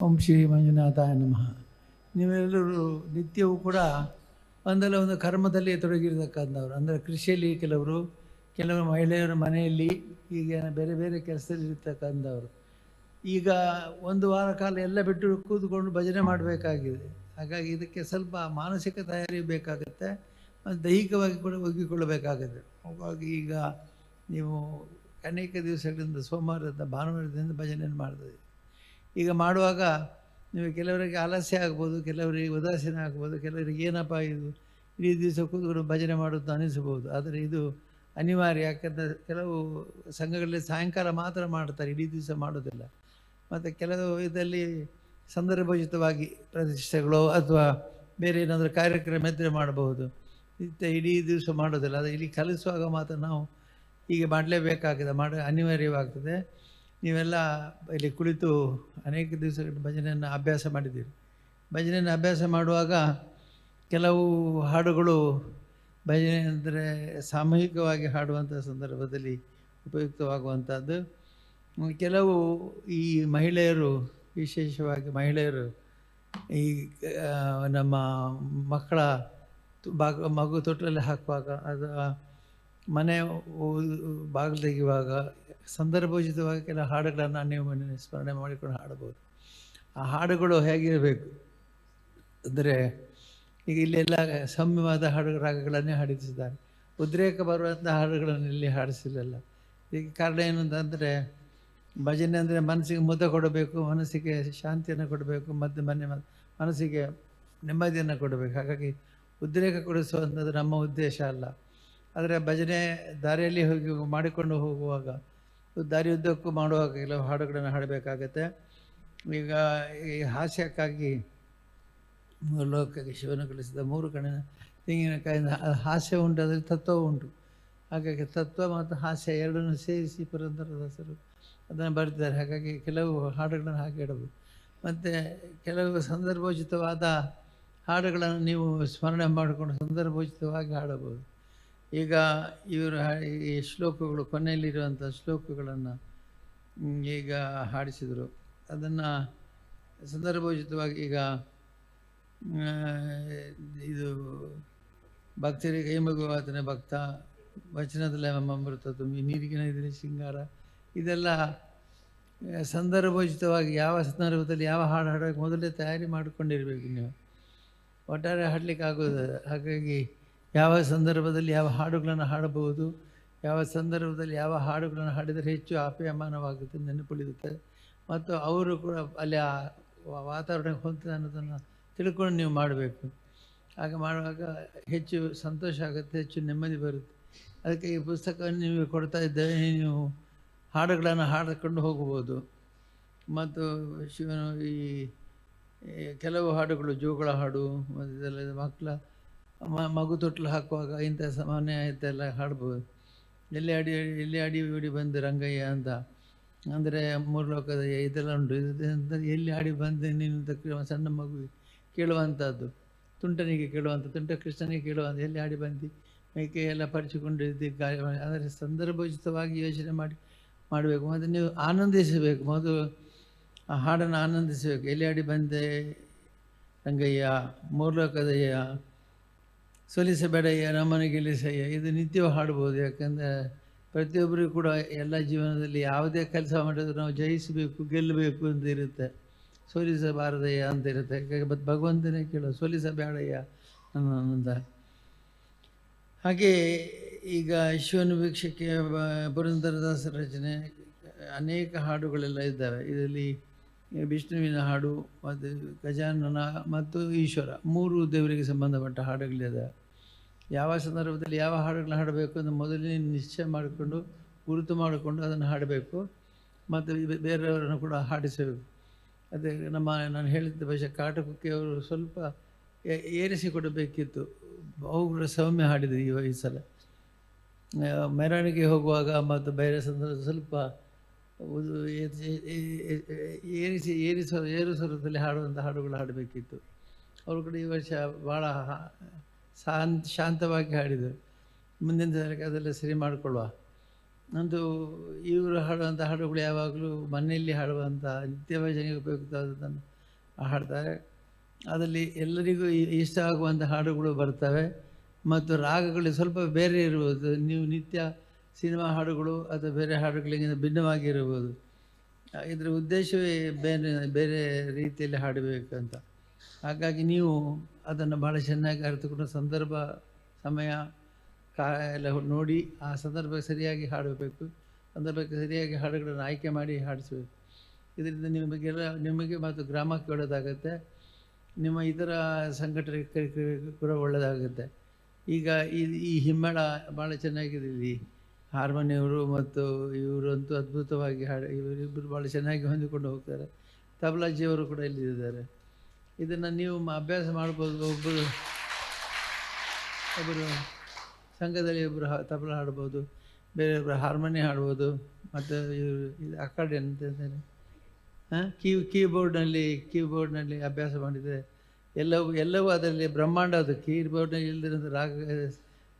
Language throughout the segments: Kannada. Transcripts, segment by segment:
ಓಂ ಶ್ರೀ ಮಂಜುನಾಥಾಯ ನಮಃ. ನೀವೆಲ್ಲರೂ ನಿತ್ಯವೂ ಕೂಡ ಒಂದಲ್ಲ ಒಂದು ಕರ್ಮದಲ್ಲಿ ತೊಡಗಿರ್ತಕ್ಕಂಥವ್ರು. ಅಂದರೆ ಕೃಷಿಯಲ್ಲಿ ಕೆಲವರು ಕೆಲವರು ಮಹಿಳೆಯರ ಮನೆಯಲ್ಲಿ ಈಗ ಬೇರೆ ಬೇರೆ ಕೆಲಸದಲ್ಲಿ ಇರ್ತಕ್ಕಂಥವ್ರು. ಈಗ ಒಂದು ವಾರ ಕಾಲ ಎಲ್ಲ ಬಿಟ್ಟು ಕೂತ್ಕೊಂಡು ಭಜನೆ ಮಾಡಬೇಕಾಗಿದೆ. ಹಾಗಾಗಿ ಇದಕ್ಕೆ ಸ್ವಲ್ಪ ಮಾನಸಿಕ ತಯಾರಿ ಬೇಕಾಗುತ್ತೆ. ಮತ್ತು ದೈಹಿಕವಾಗಿ ಕೂಡ ಒಗ್ಗಿಕೊಳ್ಳಬೇಕಾಗುತ್ತೆ. ಹಾಗಾಗಿ ಈಗ ನೀವು ಅನೇಕ ದಿವಸಗಳಿಂದ ಸೋಮವಾರದಿಂದ ಭಾನುವಾರದಿಂದ ಭಜನೆಯನ್ನು ಮಾಡ್ತದೆ ಈಗ ಮಾಡುವಾಗ ನೀವು ಕೆಲವರಿಗೆ ಆಲಸ್ಯ ಆಗ್ಬೋದು, ಕೆಲವರಿಗೆ ಉದಾಸೀನ ಆಗ್ಬೋದು, ಕೆಲವರಿಗೆ ಏನಪ್ಪ ಇದು ಇಡೀ ದಿವಸ ಕೂತ್ಕೊಂಡು ಭಜನೆ ಮಾಡೋದು ಅನಿಸ್ಬೋದು ಆದರೆ ಇದು ಅನಿವಾರ್ಯ. ಯಾಕಂದರೆ ಕೆಲವು ಸಂಘಗಳಲ್ಲಿ ಸಾಯಂಕಾಲ ಮಾತ್ರ ಮಾಡ್ತಾರೆ, ಇಡೀ ದಿವಸ ಮಾಡೋದಿಲ್ಲ ಮತ್ತು ಕೆಲವು ಇದರಲ್ಲಿ ಸಂದರ್ಭೋಚಿತವಾಗಿ ಪ್ರತಿಷ್ಠೆಗಳು ಅಥವಾ ಬೇರೆ ಏನಾದರೂ ಕಾರ್ಯಕ್ರಮ ಇದ್ದರೆ ಮಾಡಬಹುದು. ನಿತ್ಯ ಇಡೀ ದಿವಸ ಮಾಡೋದಿಲ್ಲ ಅದು ಇಲ್ಲಿ ಕಲಿಸುವಾಗ ಮಾತ್ರ ನಾವು ಹೀಗೆ ಮಾಡಲೇಬೇಕಾಗಿದೆ, ಮಾಡ ಅನಿವಾರ್ಯವಾಗ್ತದೆ. ನೀವೆಲ್ಲ ಇಲ್ಲಿ ಕುಳಿತು ಅನೇಕ ದಿವಸಗಳ ಭಜನೆಯನ್ನು ಅಭ್ಯಾಸ ಮಾಡಿದ್ದೀರಿ. ಭಜನೆಯನ್ನು ಅಭ್ಯಾಸ ಮಾಡುವಾಗ ಕೆಲವು ಹಾಡುಗಳು ಭಜನೆ ಅಂದರೆ ಸಾಮೂಹಿಕವಾಗಿ ಹಾಡುವಂಥ ಸಂದರ್ಭದಲ್ಲಿ ಉಪಯುಕ್ತವಾಗುವಂಥದ್ದು. ಕೆಲವು ಈ ಮಹಿಳೆಯರು, ವಿಶೇಷವಾಗಿ ಮಹಿಳೆಯರು, ಈ ನಮ್ಮ ಮಕ್ಕಳ ಬಾಗ ಮಗು ತೊಟ್ಟಲಲ್ಲಿ ಹಾಕುವಾಗ ಅದು ಮನೆ ಬಾಗಿಲು ತೆಗೆಯುವಾಗ ಸಂದರ್ಭೋಚಿತವಾಗಿ ಕೆಲವು ಹಾಡುಗಳನ್ನು ನೀವು ಸ್ಮರಣೆ ಮಾಡಿಕೊಂಡು ಹಾಡಬಹುದು. ಆ ಹಾಡುಗಳು ಹೇಗಿರಬೇಕು? ಅಂದರೆ ಈಗ ಇಲ್ಲೆಲ್ಲ ಸೌಮ್ಯವಾದ ಹಾಡು ರಾಗಗಳನ್ನೇ ಹಾಡಿಸಿದ್ದಾರೆ. ಉದ್ರೇಕ ಬರುವಂಥ ಹಾಡುಗಳನ್ನು ಇಲ್ಲಿ ಹಾಡಿಸಿಲ್ಲ ಈಗ ಕಾರಣ ಏನು ಅಂತಂದರೆ ಭಜನೆ ಅಂದರೆ ಮನಸ್ಸಿಗೆ ಮುದ ಕೊಡಬೇಕು, ಮನಸ್ಸಿಗೆ ಶಾಂತಿಯನ್ನು ಕೊಡಬೇಕು, ಮತ್ತು ಮನೆ ಮನಸ್ಸಿಗೆ ನೆಮ್ಮದಿಯನ್ನು ಕೊಡಬೇಕು. ಹಾಗಾಗಿ ಉದ್ರೇಕ ಕೊಡಿಸುವಂಥದ್ದು ನಮ್ಮ ಉದ್ದೇಶ ಅಲ್ಲ. ಆದರೆ ಭಜನೆ ದಾರಿಯಲ್ಲಿ ಹೋಗಿ ಮಾಡಿಕೊಂಡು ಹೋಗುವಾಗ ದಾರಿ ಉದ್ದಕ್ಕೂ ಮಾಡುವಾಗ ಕೆಲವು ಹಾಡುಗಳನ್ನು ಹಾಡಬೇಕಾಗತ್ತೆ. ಈಗ ಈ ಹಾಸ್ಯಕ್ಕಾಗಿ ಲೋಕಕ್ಕೆ ಶಿವನ ಕಳಿಸಿದ ಮೂರು ಕಣ್ಣಿನ ತೆಂಗಿನಕಾಯಿಂದ ಹಾಸ್ಯ ಉಂಟು, ಅದರಲ್ಲಿ ತತ್ವ ಉಂಟು. ಹಾಗಾಗಿ ತತ್ವ ಮತ್ತು ಹಾಸ್ಯ ಎರಡನ್ನು ಸೇರಿಸಿ ಪುರಂದರದಾಸರು ಅದನ್ನು ಬರೆದಿದ್ದಾರೆ. ಹಾಗಾಗಿ ಕೆಲವು ಹಾಡುಗಳನ್ನು ಹಾಕಿ ಇಡಬಹುದು. ಮತ್ತು ಕೆಲವು ಸಂದರ್ಭೋಚಿತವಾದ ಹಾಡುಗಳನ್ನು ನೀವು ಸ್ಮರಣೆ ಮಾಡಿಕೊಂಡು ಸಂದರ್ಭೋಚಿತವಾಗಿ ಹಾಡಬಹುದು. ಈಗ ಇವರು ಈ ಶ್ಲೋಕಗಳು, ಕೊನೆಯಲ್ಲಿರುವಂಥ ಶ್ಲೋಕಗಳನ್ನು ಈಗ ಹಾಡಿಸಿದರು. ಅದನ್ನು ಸಂದರ್ಭೋಚಿತವಾಗಿ ಈಗ ಇದು ಭಕ್ತರಿಗೆ ಕೈ ಭಕ್ತ, ವಚನದಲ್ಲೇ ಅಮೃತ ತುಂಬಿ, ನೀರಿಗಿನ ಇದ್ರೆ ಶೃಂಗಾರ. ಇದೆಲ್ಲ ಸಂದರ್ಭೋಚಿತವಾಗಿ ಯಾವ ಸಂದರ್ಭದಲ್ಲಿ ಯಾವ ಹಾಡು ಹಾಡಬೇಕು ಮೊದಲೇ ತಯಾರಿ ಮಾಡಿಕೊಂಡಿರಬೇಕು ನೀವು. ಒಟ್ಟಾರೆ ಹಾಡಲಿಕ್ಕೆ ಆಗೋದು ಹಾಗಾಗಿ ಯಾವ ಸಂದರ್ಭದಲ್ಲಿ ಯಾವ ಹಾಡುಗಳನ್ನು ಹಾಡಬಹುದು, ಯಾವ ಸಂದರ್ಭದಲ್ಲಿ ಯಾವ ಹಾಡುಗಳನ್ನು ಹಾಡಿದರೆ ಹೆಚ್ಚು ಆಪ್ಯಮಾನವಾಗುತ್ತೆ ನೆನಪುಳಿಯುತ್ತೆ. ಮತ್ತು ಅವರು ಕೂಡ ಅಲ್ಲಿ ಆ ವಾತಾವರಣಕ್ಕೆ ಹೊಂದಿದೆ ಅನ್ನೋದನ್ನು ತಿಳ್ಕೊಂಡು ನೀವು ಮಾಡಬೇಕು. ಹಾಗೆ ಮಾಡುವಾಗ ಹೆಚ್ಚು ಸಂತೋಷ ಆಗುತ್ತೆ, ಹೆಚ್ಚು ನೆಮ್ಮದಿ ಬರುತ್ತೆ. ಅದಕ್ಕೆ ಈ ಪುಸ್ತಕವನ್ನು ನೀವು ಕೊಡ್ತಾ ಇದ್ದೇವೆ ನೀವು ಹಾಡುಗಳನ್ನು ಹಾಡಿಕೊಂಡು ಹೋಗ್ಬೋದು ಮತ್ತು ಶಿವನು ಈ ಕೆಲವು ಹಾಡುಗಳು ಜೋಗಳ ಹಾಡು, ಮತ್ತು ಇದೆಲ್ಲ ಮಕ್ಕಳ ಮಗು ತೊಟ್ಲು ಹಾಕುವಾಗ ಇಂಥ ಸಾಮಾನ್ಯ ಇದೆಲ್ಲ ಹಾಡ್ಬೋದು. ಎಲ್ಲಿ ಅಡಿ ಎಲ್ಲಿ ಅಡಿ ಬಿಡಿ ಬಂದು ರಂಗಯ್ಯ ಅಂತ. ಅಂದರೆ ಮೂರು ಲೋಕದ ಇದೆಲ್ಲ ಉಂಟು. ಎಲ್ಲಿ ಆಡಿ ಬಂದು ನೀನು ಸಣ್ಣ ಮಗು ಕೇಳುವಂಥದ್ದು ತುಂಟನಿಗೆ ಕೇಳುವಂಥ ತುಂಟ ಕೃಷ್ಣನಿಗೆ ಕೇಳುವಂಥ ಎಲ್ಲಿ ಆಡಿ ಬಂದು? ಮೇಕೆ ಎಲ್ಲ ಪರಿಚಿಕೊಂಡು ಅಂದರೆ ಸಂದರ್ಭೋಚಿತವಾಗಿ ಯೋಚನೆ ಮಾಡಿ, ಮಾಡಬೇಕು. ಮತ್ತು ನೀವು ಆನಂದಿಸಬೇಕು. ಮೊದಲು ಆ ಹಾಡನ್ನು ಆನಂದಿಸಬೇಕು. ಎಲ್ಲಿ ಆಡಿ ಬಂದೆ ರಂಗಯ್ಯ? ಮೂರ್ಲೋಕದಯ್ಯ ಸೊಲಿಸಬೇಡಯ್ಯ ನಮ್ಮನೆ ಗೆಲ್ಲಿಸಯ್ಯ ಇದು ನಿತ್ಯ ಹಾಡ್ಬೋದು. ಯಾಕಂದರೆ ಪ್ರತಿಯೊಬ್ಬರಿಗೂ ಕೂಡ ಎಲ್ಲ ಜೀವನದಲ್ಲಿ ಯಾವುದೇ ಕೆಲಸ ಮಾಡಿದ್ರು ನಾವು ಜಯಿಸಬೇಕು, ಗೆಲ್ಲಬೇಕು ಅಂತ ಇರುತ್ತೆ. ಸೋಲಿಸಬಾರದಯ್ಯ ಅಂತ ಇರುತ್ತೆ. ಬತ್ ಭಗವಂತನೇ ಕೇಳೋ ಸೋಲಿಸಬೇಡಯ್ಯ ಅನ್ನೋದ ಹಾಗೆ ಈಗ ಶಿವನ ವೀಕ್ಷಕ್ಕೆ ಪುರಂದರದಾಸ ರಚನೆ, ಅನೇಕ ಹಾಡುಗಳೆಲ್ಲ ಇದ್ದಾವೆ ಇದರಲ್ಲಿ ವಿಷ್ಣುವಿನ ಹಾಡು, ಮತ್ತು ಗಜಾನನ, ಮತ್ತು ಈಶ್ವರ. ಮೂರು ದೇವರಿಗೆ ಸಂಬಂಧಪಟ್ಟ ಹಾಡುಗಳಿದೆ. ಯಾವ ಸಂದರ್ಭದಲ್ಲಿ ಯಾವ ಹಾಡುಗಳನ್ನ ಹಾಡಬೇಕು ಅಂತ ಮೊದಲೇ ನಿಶ್ಚಯ ಮಾಡಿಕೊಂಡು, ಗುರುತು ಮಾಡಿಕೊಂಡು ಅದನ್ನು ಹಾಡಬೇಕು. ಮತ್ತು ಬೇರೆಯವರನ್ನು ಕೂಡ ಹಾಡಿಸಬೇಕು. ಅದೇ ನಮ್ಮ, ನಾನು ಹೇಳಿದ್ದ ಭಾಷೆ ಕಾಟಕುಕ್ಕಿಯವರು ಸ್ವಲ್ಪ ಏರಿಸಿಕೊಡಬೇಕಿತ್ತು ಏರಿಸಿ ಕೊಡಬೇಕಿತ್ತು. ಅವುಗಳ ಸೌಮ್ಯ ಹಾಡಿದ್ರು ಈ ಈ ಸಲ. ಮೆರವಣಿಗೆ ಹೋಗುವಾಗ ಮತ್ತು ಬೇರೆ ಸಂದರ್ಭ ಸ್ವಲ್ಪ ಏರಿಸಿ, ಏರಿಸೋ ಏರು ಸ್ವರದಲ್ಲಿ ಹಾಡುವಂಥ ಹಾಡುಗಳು ಹಾಡಬೇಕಿತ್ತು. ಅವರು ಕೂಡ ಈ ವರ್ಷ ಭಾಳ ಶಾಂತ, ಶಾಂತವಾಗಿ ಹಾಡಿದರು. ಮುಂದಿನ ದಿನಕ್ಕೆ ಅದೆಲ್ಲ ಸರಿ ಮಾಡಿಕೊಳ್ಳುವ. ನಂದು ಇವರು ಹಾಡುವಂಥ ಹಾಡುಗಳು ಯಾವಾಗಲೂ ಮನೆಯಲ್ಲಿ ಹಾಡುವಂಥ ನಿತ್ಯ ಭಜನೆಗೆ ಉಪಯುಕ್ತವಾದದ್ದನ್ನು ಹಾಡ್ತಾರೆ. ಅದರಲ್ಲಿ ಎಲ್ಲರಿಗೂ ಇಷ್ಟ ಆಗುವಂಥ ಹಾಡುಗಳು ಬರ್ತವೆ. ಮತ್ತು ರಾಗಗಳು ಸ್ವಲ್ಪ ಬೇರೆ ಇರ್ಬೋದು. ನೀವು ನಿತ್ಯ ಸಿನಿಮಾ ಹಾಡುಗಳು ಅಥವಾ ಬೇರೆ ಹಾಡುಗಳಿಗಿಂತ ಭಿನ್ನವಾಗಿರ್ಬೋದು ಇದರ ಉದ್ದೇಶವೇ ಬೇರೆ ಬೇರೆ ರೀತಿಯಲ್ಲಿ ಹಾಡಬೇಕಂತ ಹಾಗಾಗಿ ನೀವು ಅದನ್ನು ಭಾಳ ಚೆನ್ನಾಗಿ ಅರಿತುಕೊಂಡು ಸಂದರ್ಭ, ಸಮಯ, ಕಾ ಎಲ್ಲ ನೋಡಿ ಆ ಸಂದರ್ಭಕ್ಕೆ ಸರಿಯಾಗಿ ಹಾಡಬೇಕು. ಸಂದರ್ಭಕ್ಕೆ ಸರಿಯಾಗಿ ಹಾಡುಗಳನ್ನು ಆಯ್ಕೆ ಮಾಡಿ ಹಾಡಿಸಬೇಕು. ಇದರಿಂದ ನಿಮಗೆಲ್ಲ ನಿಮಗೆ ಮತ್ತು ಗ್ರಾಮಕ್ಕೆ ಒಳ್ಳೆಯದಾಗುತ್ತೆ. ನಿಮ್ಮ ಇತರ ಸಂಘಟನೆ ಕೂಡ ಒಳ್ಳೆಯದಾಗುತ್ತೆ. ಈಗ ಈ ಈ ಹಿಮ್ಮಳ ಭಾಳ ಚೆನ್ನಾಗಿದೆ ಇಲ್ಲಿ. ಹಾರ್ಮೋನಿಯವರು ಮತ್ತು ಇವರಂತೂ ಅದ್ಭುತವಾಗಿ ಹಾಡು ಇವರಿಬ್ಬರು ಭಾಳ ಚೆನ್ನಾಗಿ ಹೊಂದಿಕೊಂಡು ಹೋಗ್ತಾರೆ. ತಬಲಾಜಿಯವರು ಕೂಡ ಇಲ್ಲಿದ್ದಾರೆ. ಇದನ್ನು ನೀವು ಅಭ್ಯಾಸ ಮಾಡ್ಬೋದು. ಒಬ್ಬರು ಒಬ್ಬರು ಸಂಘದಲ್ಲಿ ಒಬ್ಬರು ತಬಲ ಹಾಡ್ಬೋದು. ಬೇರೆಯೊಬ್ಬರು ಹಾರ್ಮೋನಿಯಂ ಹಾಡ್ಬೋದು. ಮತ್ತು ಇವರು ಇದು ಅಕಾರ್ಡಿಯನ್ ಅಂತ ಹೇಳ್ತಾರೆ. ಕೀ ಕೀಬೋರ್ಡ್ನಲ್ಲಿ ಕೀಬೋರ್ಡ್ನಲ್ಲಿ ಅಭ್ಯಾಸ ಮಾಡಿದರೆ ಎಲ್ಲವೂ ಎಲ್ಲವೂ ಅದರಲ್ಲಿ ಬ್ರಹ್ಮಾಂಡ ಅದು. ಕೀಬೋರ್ಡ್ನಲ್ಲಿ ಇಲ್ಲದಿರೋದು ರಾಗ,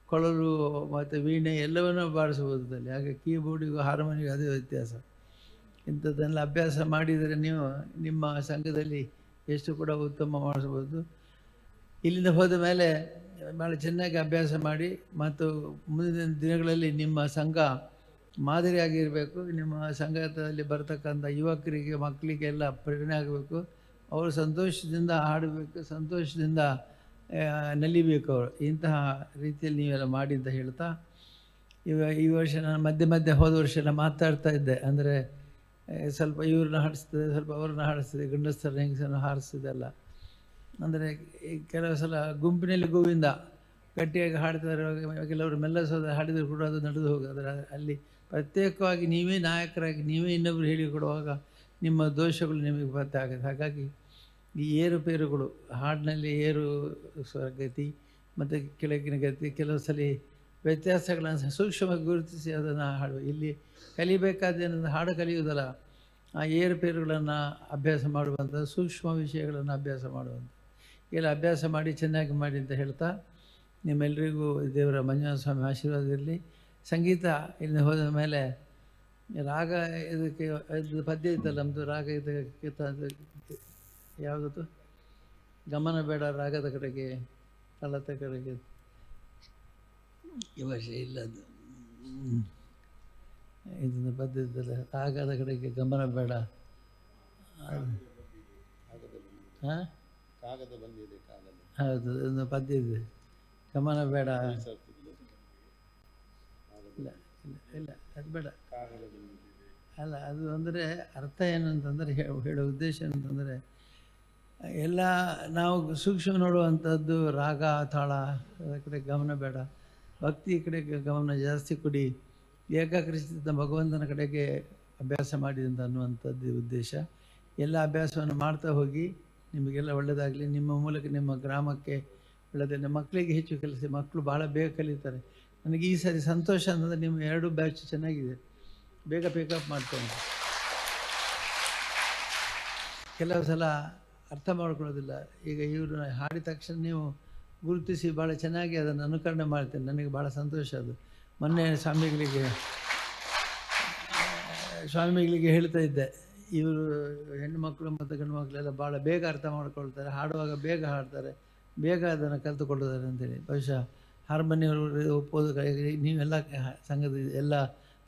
ಕೊಳಲು ಮತ್ತು ವೀಣೆ ಎಲ್ಲವನ್ನೂ ಬಾರಿಸ್ಬೋದು ಅದರಲ್ಲಿ. ಹಾಗೆ ಕೀಬೋರ್ಡಿಗೂ ಹಾರ್ಮೋನಿಗೂ ಅದೇ ವ್ಯತ್ಯಾಸ. ಇಂಥದ್ದನ್ನೆಲ್ಲ ಅಭ್ಯಾಸ ಮಾಡಿದರೆ ನೀವು ನಿಮ್ಮ ಸಂಘದಲ್ಲಿ ಎಷ್ಟು ಕೂಡ ಉತ್ತಮ ಮಾಡಿಸ್ಬೋದು ಇಲ್ಲಿಂದ ಹೋದ ಮೇಲೆ ಭಾಳ ಚೆನ್ನಾಗಿ ಅಭ್ಯಾಸ ಮಾಡಿ ಮತ್ತು ಮುಂದಿನ ದಿನಗಳಲ್ಲಿ ನಿಮ್ಮ ಸಂಘ ಮಾದರಿಯಾಗಿರಬೇಕು. ನಿಮ್ಮ ಸಂಘದಲ್ಲಿ ಬರ್ತಕ್ಕಂಥ ಯುವಕರಿಗೆ ಮಕ್ಕಳಿಗೆಲ್ಲ ಪ್ರೇರಣೆ ಆಗಬೇಕು. ಅವರು ಸಂತೋಷದಿಂದ ಹಾಡಬೇಕು, ಸಂತೋಷದಿಂದ ನಲಿಬೇಕು ಅವರು. ಇಂತಹ ರೀತಿಯಲ್ಲಿ ನೀವೆಲ್ಲ ಮಾಡಿ ಅಂತ ಹೇಳ್ತಾ, ಇವ ಈ ವರ್ಷ ನಾನು ಮಧ್ಯೆ ಮಧ್ಯೆ ಹೋದ ವರ್ಷ ಎಲ್ಲ ಮಾತಾಡ್ತಾ ಇದ್ದೆ. ಅಂದರೆ ಸ್ವಲ್ಪ ಇವ್ರನ್ನ ಹಾಡಿಸ್ತದೆ, ಸ್ವಲ್ಪ ಅವ್ರನ್ನ ಹಾಡಿಸ್ತದೆ ಗಂಡಸ್ಥರ ಹೆಂಗಸನ್ನು ಹಾರಿಸ್ತದೆಲ್ಲ ಅಂದರೆ ಕೆಲವು ಸಲ ಗುಂಪಿನಲ್ಲಿ ಗೋವಿಂದ ಗಟ್ಟಿಯಾಗಿ ಹಾಡ್ತಾರೆ ಕೆಲವರು ಮೆಲ್ಲ ಸೋದ ಹಾಡಿದ್ರು ಕೂಡ ಅದು ನಡೆದು ಹೋಗೋದ್ರೆ ಅಲ್ಲಿ ಪ್ರತ್ಯೇಕವಾಗಿ ನೀವೇ ನಾಯಕರಾಗಿ, ನೀವೇ ಇನ್ನೊಬ್ಬರು ಹೇಳಿಕೊಡುವಾಗ ನಿಮ್ಮ ದೋಷಗಳು ನಿಮಗೆ ಗೊತ್ತಾಗುತ್ತೆ ಹಾಗಾಗಿ ಈ ಏರುಪೇರುಗಳು ಹಾಡಿನಲ್ಲಿ ಏರು ಸ್ವರಗತಿ, ಮತ್ತು ಕೆಳಗಿನ ಗತಿ, ಕೆಲವು ಸಲ ವ್ಯತ್ಯಾಸಗಳನ್ನು ಸೂಕ್ಷ್ಮವಾಗಿ ಗುರುತಿಸಿ ಅದನ್ನು ಹಾಡು ಇಲ್ಲಿ ಕಲಿಬೇಕಾದ್ದೇನೆಂದ್ರೆ ಹಾಡು ಕಲಿಯುವುದಲ್ಲ, ಆ ಏರುಪೇರುಗಳನ್ನು ಅಭ್ಯಾಸ ಮಾಡುವಂಥ ಸೂಕ್ಷ್ಮ ವಿಷಯಗಳನ್ನು ಅಭ್ಯಾಸ ಮಾಡುವಂಥ ಎಲ್ಲ ಅಭ್ಯಾಸ ಮಾಡಿ ಚೆನ್ನಾಗಿ ಮಾಡಿ ಅಂತ ಹೇಳ್ತಾ ನಿಮ್ಮೆಲ್ಲರಿಗೂ ದೇವರ ಮಂಜುನಾಥ ಸ್ವಾಮಿ ಆಶೀರ್ವಾದ ಇರಲಿ ಸಂಗೀತ ಇಲ್ಲಿ ಹೋದ ಮೇಲೆ ರಾಗ ಇದಕ್ಕೆ, ಇದು ಪದ್ಯ ಇದ್ದಲ್ಲ ನಮ್ಮದು ರಾಗ ಇದಕ್ಕೆ ಯಾವುದು ಗಮನ ಬೇಡ ರಾಗದ ಕಡೆಗೆ ಕಳತ ಕಡೆಗೆ. ವರ್ಷ ಇಲ್ಲ ಅದು. ಇದನ್ನು ಪದ್ಯ ಕಾಗದ ಕಡೆಗೆ ಗಮನ ಬೇಡ. ಹಾಂ ಬಂದಿದೆ ಹೌದು ಇದನ್ನು ಪದ್ಯ ಗಮನ ಬೇಡ. ಇಲ್ಲ ಇಲ್ಲ ಅದು ಬೇಡ. ಕಾಗದ ಅಲ್ಲ ಅದು ಅಂದರೆ ಅರ್ಥ ಏನು ಅಂತಂದರೆ ಹೇ- ಹೇಳೋ ಉದ್ದೇಶ ಅಂತಂದರೆ ಎಲ್ಲ ನಾವು ಸೂಕ್ಷ್ಮ ನೋಡುವಂಥದ್ದು ರಾಗ ತಾಳ ಅದರ ಕಡೆ ಗಮನ ಬೇಡ. ಭಕ್ತಿ ಕಡೆಗೆ ಗಮನ ಜಾಸ್ತಿ ಕೊಡಿ. ಏಕಾಗ್ರಚಿತ್ತ ಭಗವಂತನ ಕಡೆಗೆ ಅಭ್ಯಾಸ ಮಾಡಿ ಅಂತ ಅನ್ನುವಂಥದ್ದು ಉದ್ದೇಶ. ಎಲ್ಲ ಅಭ್ಯಾಸವನ್ನು ಮಾಡ್ತಾ ಹೋಗಿ, ನಿಮಗೆಲ್ಲ ಒಳ್ಳೆಯದಾಗಲಿ ನಿಮ್ಮ ಮೂಲಕ ನಿಮ್ಮ ಗ್ರಾಮಕ್ಕೆ ಒಳ್ಳೆಯದೇ ಮಕ್ಕಳಿಗೆ ಹೆಚ್ಚು ಕೆಲಸ, ಮಕ್ಕಳು ಭಾಳ ಬೇಗ ಕಲಿತಾರೆ. ನನಗೆ ಈ ಸಾರಿ ಸಂತೋಷ ಅಂತಂದರೆ ನಿಮ್ಮ ಎರಡು ಬ್ಯಾಚ್ ಚೆನ್ನಾಗಿದೆ. ಬೇಗ ಪಿಕಪ್ ಮಾಡ್ತೇನೆ ಕೆಲವು ಸಲ ಅರ್ಥ ಮಾಡ್ಕೊಳ್ಳೋದಿಲ್ಲ. ಈಗ ಇವರು ಹಾಡಿದ ತಕ್ಷಣ ನೀವು ಗುರುತಿಸಿ ಭಾಳ ಚೆನ್ನಾಗಿ ಅದನ್ನು ಅನುಕರಣೆ ಮಾಡ್ತೇನೆ. ನನಗೆ ಭಾಳ ಸಂತೋಷ ಅದು. ಮೊನ್ನೆ ಸ್ವಾಮಿಗಳಿಗೆ ಸ್ವಾಮಿಗಳಿಗೆ ಹೇಳ್ತಾ ಇದ್ದೆ. ಇವರು ಹೆಣ್ಣು ಮಕ್ಕಳು ಮತ್ತು ಗಂಡು ಮಕ್ಕಳೆಲ್ಲ ಭಾಳ ಬೇಗ ಅರ್ಥ ಮಾಡ್ಕೊಳ್ತಾರೆ. ಹಾಡುವಾಗ ಬೇಗ ಹಾಡ್ತಾರೆ. ಬೇಗ ಅದನ್ನು ಕಲಿತುಕೊಳ್ಳುತ್ತಾರೆ ಅಂತೇಳಿ. ಬಹುಶಃ ಹಾರ್ಮೋನಿಯವರು ಒಪ್ಪೋದು ನೀವೆಲ್ಲ ಸಂಘದ ಎಲ್ಲ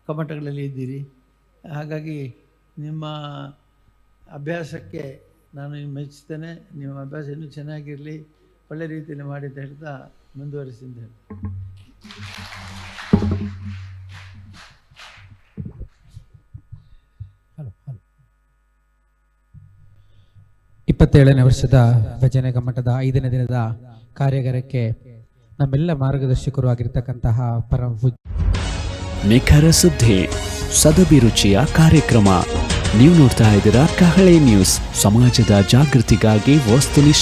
ಕಮಟಗಳಲ್ಲಿ ಇದ್ದೀರಿ. ಹಾಗಾಗಿ ನಿಮ್ಮ ಅಭ್ಯಾಸಕ್ಕೆ ನಾನು ಮೆಚ್ಚುತ್ತೇನೆ ನಿಮ್ಮ ಅಭ್ಯಾಸ ಇನ್ನೂ ಚೆನ್ನಾಗಿರಲಿ. ಒಳ್ಳೆ ರೀತಿಯಲ್ಲಿ ಮಾಡಿ ಅಂತ ಹೇಳ್ತಾ ಮುಂದುವರಿಸಿದ್ದೆ. ಇಪ್ಪತ್ತೇಳನೇ ವರ್ಷದ ಭಜನೆ ಗಮ್ಮಟದ ಐದನೇ ದಿನದ ಕಾರ್ಯಾಗಾರಕ್ಕೆ ನಮ್ಮೆಲ್ಲ ಮಾರ್ಗದರ್ಶಕರು ಆಗಿರ್ತಕ್ಕಂತಹ ಪರಮ ಪೂಜ್ಯ ನಿಖರ ಸುದ್ದಿ ಸದಭಿರುಚಿಯ ಕಾರ್ಯಕ್ರಮ. ನೀವು ನೋಡ್ತಾ ಇದ್ದೀರಾ ಕಹಳೆ ನ್ಯೂಸ್. ಸಮಾಜದ ಜಾಗೃತಿಗಾಗಿ ವಸ್ತುನಿಷ್ಠ